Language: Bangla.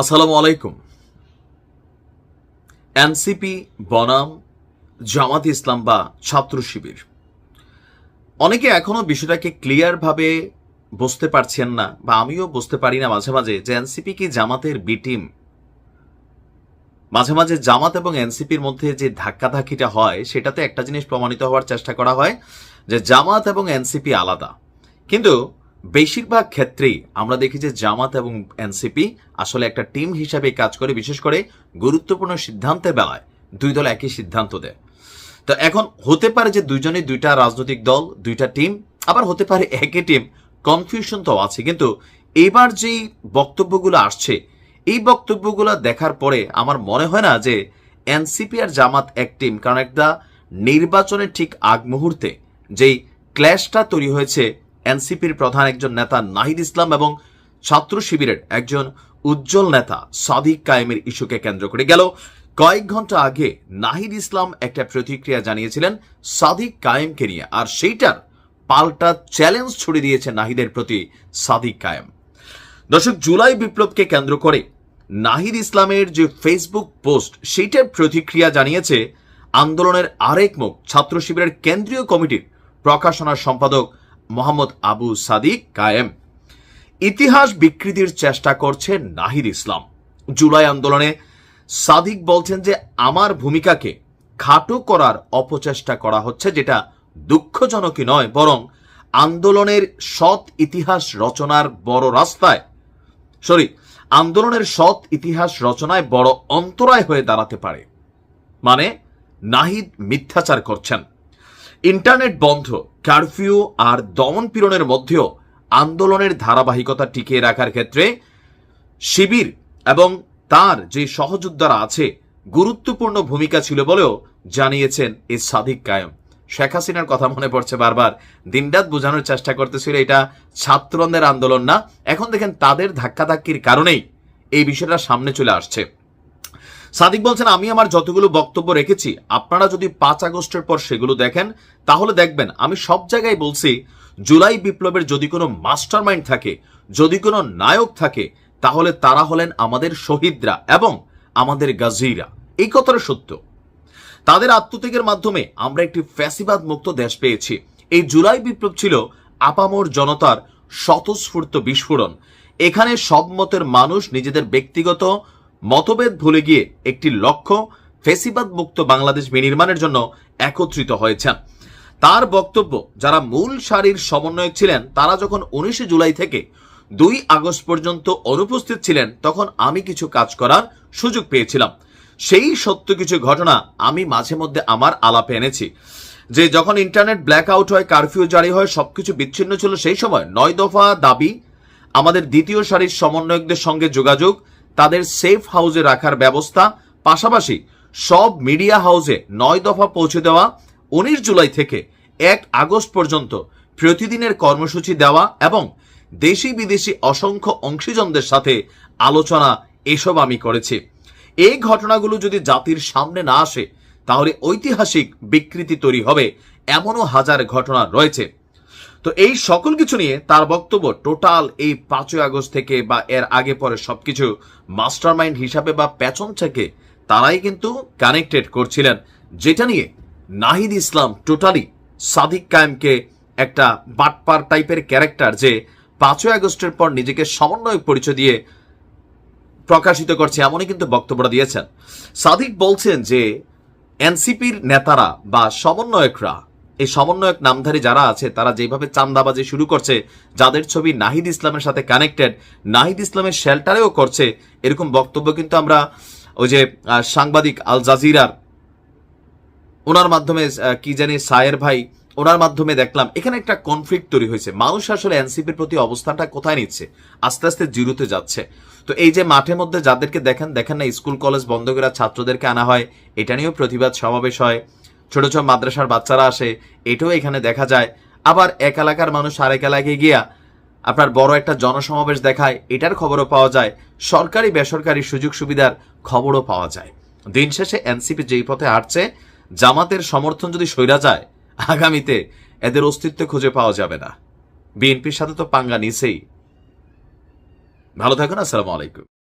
আসসালামু আলাইকুম। এনসিপি, বনাম, জামাত ইসলাম বা ছাত্র শিবির। অনেকে এখনও বিষয়টাকে ক্লিয়ারভাবে বুঝতে পারছেন না বা আমিও বুঝতে পারি না মাঝে মাঝে যে এনসিপি কি জামাতের বি টিম। মাঝে মাঝে জামাত এবং এনসিপির মধ্যে যে ধাক্কাধাক্কিটা হয়, সেটাতে একটা জিনিস প্রমাণিত হওয়ার চেষ্টা করা হয় যে জামাত এবং এনসিপি আলাদা। কিন্তু বেশিরভাগ ক্ষেত্রেই আমরা দেখি যে জামাত এবং এনসিপি আসলে একটা টিম হিসাবে কাজ করে, বিশেষ করে গুরুত্বপূর্ণ সিদ্ধান্তের বেলায় দুই দল একই সিদ্ধান্ত দেয়। তো এখন হতে পারে যে দুইজনই দুইটা রাজনৈতিক দল, দুইটা টিম, আবার হতে পারে একই টিম কনফিউশন তো আছে। কিন্তু এবার যেই বক্তব্যগুলো আসছে, এই বক্তব্যগুলো দেখার পরে আমার মনে হয় না যে এনসিপি আর জামাত এক টিম, কারণ একটা নির্বাচনের ঠিক আগ মুহূর্তে যেই ক্ল্যাশটা তৈরি হয়েছে এনসিপির প্রধান একজন নেতা নাহিদ ইসলাম এবং ছাত্র শিবিরের একজন উজ্জ্বল নেতা সাদিক কায়েমের ইস্যুকে কেন্দ্র করে গেল। কয়েক ঘণ্টা আগে নাহিদ ইসলাম একটা প্রতিক্রিয়া জানিয়েছিলেন সাদিক কায়েমকে নিয়ে, আর সেইটার পাল্টা চ্যালেঞ্জ ছুড়ে দিয়েছে নাহিদের প্রতি সাদিক কায়েম। দর্শক, জুলাই বিপ্লবকে কেন্দ্র করে নাহিদ ইসলামের যে ফেসবুক পোস্ট, সেইটার প্রতিক্রিয়া জানিয়েছে আন্দোলনের আরেক মুখ ছাত্র শিবিরের কেন্দ্রীয় কমিটির প্রকাশনার সম্পাদক মোহাম্মদ আবু সাদিক কায়েম। ইতিহাস বিকৃতির চেষ্টা করছে নাহিদ ইসলাম। জুলাই আন্দোলনে সাদিক বলছেন যে, আমার ভূমিকাকে খাটো করার অপচেষ্টা করা হচ্ছে যেটা দুঃখজনকই নয়, বরং আন্দোলনের সৎ ইতিহাস রচনার বড় রাস্তায়, সরি, আন্দোলনের সৎ ইতিহাস রচনায় বড় অন্তরায় হয়ে দাঁড়াতে পারে। মানে নাহিদ মিথ্যাচার করছেন। ইন্টারনেট বন্ধ, কারফিউ আর দমন পীড়নের মধ্যেও আন্দোলনের ধারাবাহিকতা টিকিয়ে রাখার ক্ষেত্রে শিবির এবং তার যে সহযোদ্ধারা আছে গুরুত্বপূর্ণ ভূমিকা ছিল বলেও জানিয়েছেন এই সাদিক কায়েম। শেখ হাসিনার কথা মনে পড়ছে বারবার। দিনরাত বোঝানোর চেষ্টা করতেছিল এটা ছাত্রদের আন্দোলন না। এখন দেখেন তাদের ধাক্কাধাক্কির কারণেই এই বিষয়টা সামনে চলে আসছে। সাদিক বলছেন, আমি আমার যতগুলো বক্তব্য রেখেছি, আপনারা যদি পাঁচ আগস্টের পর সেগুলো দেখেন, তাহলে দেখবেন, আমি সব জায়গায় বলছি, জুলাই বিপ্লবের যদি কোনো মাস্টার মাইন্ড থাকে, যদি কোনো নায়ক থাকে, তাহলে তারা হলেন আমাদের শহীদরা এবং আমাদের গাজীরা। এই কথাটা সত্য। তাদের আত্মত্যাগের মাধ্যমে আমরা একটি ফ্যাসিবাদ মুক্ত দেশ পেয়েছি। এই জুলাই বিপ্লব ছিল আপামর জনতার স্বতঃস্ফূর্ত বিস্ফোরণ। এখানে সব মতের মানুষ নিজেদের ব্যক্তিগত মতভেদ ভুলে গিয়ে একটি লক্ষ্য ফেসিবাদ মুক্ত বাংলাদেশ বিনির্মাণের জন্য একত্রিত হয়েছেন তার বক্তব্য, যারা মূল সারির সমন্বয়ক ছিলেন, তারা যখন উনিশে জুলাই থেকে দুই আগস্ট পর্যন্ত অনুপস্থিত ছিলেন, তখন আমি কিছু কাজ করার সুযোগ পেয়েছিলাম। সেই সত্য কিছু ঘটনা আমি মাঝে মধ্যে আমার আলাপে এনেছি। যে যখন ইন্টারনেট ব্ল্যাক আউট হয়, কারফিউ জারি হয়, সবকিছু বিচ্ছিন্ন ছিল, সেই সময় নয় দফা দাবি আমাদের দ্বিতীয় সারির সমন্বয়কদের সঙ্গে যোগাযোগ তাদের সেফ হাউসে রাখার ব্যবস্থা, পাশাপাশি সব মিডিয়া হাউসে নয় দফা পৌঁছে দেওয়া, উনিশ জুলাই থেকে এক আগস্ট পর্যন্ত প্রতিদিনের কর্মসূচি দেওয়া এবং দেশি বিদেশি অসংখ্য অংশীজনদের সাথে আলোচনা এসব আমি করেছি। এই ঘটনাগুলো যদি জাতির সামনে না আসে, তাহলে ঐতিহাসিক বিকৃতি তৈরি হবে, এমনও হাজার ঘটনা রয়েছে। তো এই সকল কিছু নিয়ে তার বক্তব্য টোটাল এই পাঁচই আগস্ট থেকে বা এর আগে পরে সবকিছু মাস্টার মাইন্ড হিসাবে বা পেছন থেকে তারাই কিন্তু কানেক্টেড করছিলেন। যেটা নিয়ে নাহিদ ইসলাম টোটালি সাদিক কায়েমকে একটা বাটপার টাইপের ক্যারেক্টার যে পাঁচই আগস্টের পর নিজেকে সমন্বয় পরিচয় দিয়ে প্রকাশিত করছে এমনই কিন্তু বক্তব্যটা দিয়েছেন। সাদিক বলছেন যে এনসিপির নেতারা বা সমন্বয়করা এই সমন্বয়ক নামধারী যারা আছে, তারা যেভাবে চান্দাবাজি শুরু করছে, যাদের ছবি নাহিদ ইসলামের সাথে কানেক্টেড নাহিদ ইসলামের শেল্টারেও করছে, এরকম বক্তব্য কিন্তু আমরা ওই যে সাংবাদিক আল জাজিরার, ওনার মাধ্যমে কি জানি সায়ের ভাই, ওনার মাধ্যমে দেখলাম, এখানে একটা কনফ্লিক্ট তৈরি হয়েছে। মানুষ আসলে এনসিপির প্রতি অবস্থানটা কোথায় নিচ্ছে? আস্তে আস্তে জিরোতে যাচ্ছে। তো এই যে মাঠের মধ্যে যাদেরকে দেখেন দেখেন না, স্কুল, কলেজ বন্ধ করে ছাত্রদেরকে আনা হয়, এটা নিয়েও প্রতিবাদ সমাবেশ হয়। ছোট ছোট মাদ্রাসার বাচ্চারা আসে, এটাও এখানে দেখা যায়। আবার এক এলাকার মানুষ আরেক এলাকায় গিয়া আপনার বড় একটা জনসমাবেশ দেখায়, এটার খবরও পাওয়া যায়। সরকারি, বেসরকারি সুযোগ সুবিধার খবরও পাওয়া যায়। দিন শেষে এনসিপি যেই পথে হাঁটছে, জামাতের সমর্থন যদি সইরা যায়, আগামীতে এদের অস্তিত্ব খুঁজে পাওয়া যাবে না। বিএনপির সাথে তো পাঙ্গা নিছেই। ভালো থাকুন, আসসালামু আলাইকুম।